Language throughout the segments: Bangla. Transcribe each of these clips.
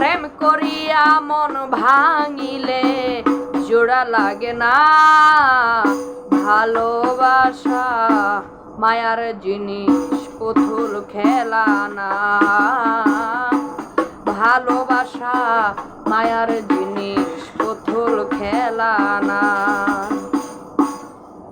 প্রেম করিয়া মন ভাঙিলে, জোড়া লাগে না। ভালোবাসা মায়ার জিনিস পুতুল খেলা না। ভালোবাসা মায়ার জিনিস পুতুল খেলা না।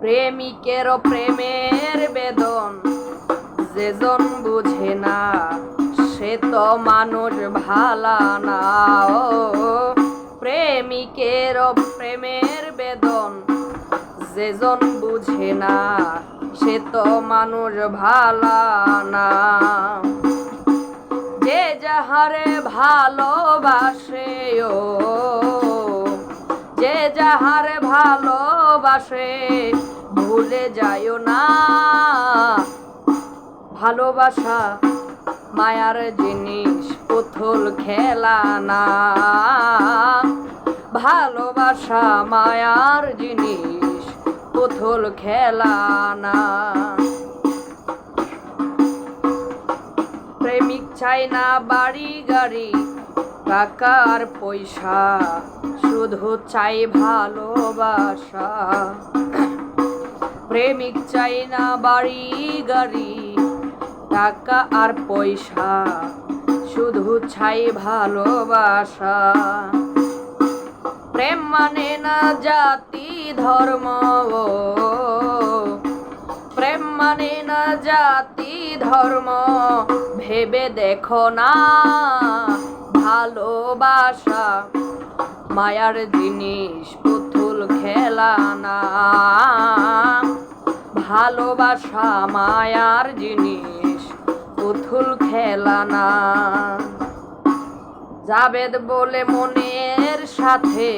প্রেমিকের প্রেমের বেদন যেজন বুঝে না। সে তো মানুষ ভালা না, ও প্রেমিকের প্রেমের বেদন যেজন বুঝে না, সে তো মানুষ ভালা না। যে যাহারে ভালোবাসে, ও, যে যাহারে ভালোবাসে, ভুলে যাইও না। ভালোবাসা মায়ার জিনিস, পুতুল খেলা না। ভালোবাসা মায়ার জিনিস, পুতুল খেলা না। প্রেমিক চাই না বাড়ি গাড়ি, টাকার পয়সা, শুধু চাই ভালোবাসা। প্রেমিক চাই না বাড়ি গাড়ি টাকা আর পয়সা, শুধু চাই ভালোবাসা। প্রেম মানে না জাতি, ধর্ম প্রেম মানে না জাতি, ধর্ম, ভেবে দেখো না। ভালোবাসা মায়ার জিনিস, পুতুল খেলা না। ভালোবাসা মায়ার জিনিস। পুতুল খেলা না। জাবেদ বলে মনের সাথে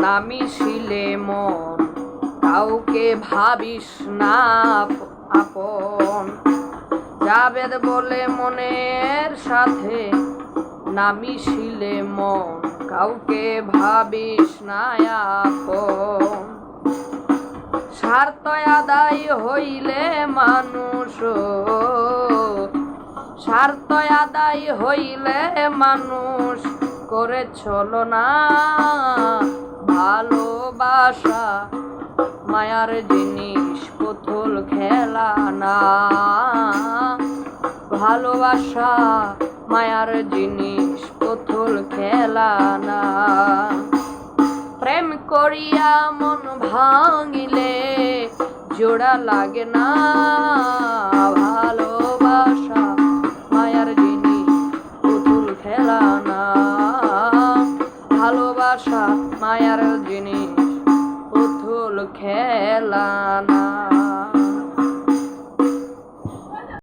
নামি শিলে মন। কাউকে ভাবিস না আপন। জাবেদ বলে মনের সাথে নামি শিলে মন। কাউকে ভাবিস না আপন। স্বার্থ আদায় হইলে মানুষ স্বার্থ আদায় হইলে মানুষ করে চলো না। ভালোবাসা মায়ার জিনিস, পুতুল খেলা না। ভালোবাসা মায়ার জিনিস, পুতুল খেলা না। প্রেম করিয়া মন ভাঙিলে জোড়া লাগে না। ভালোবাসা ভালোবাসা পুতুল খেলা না।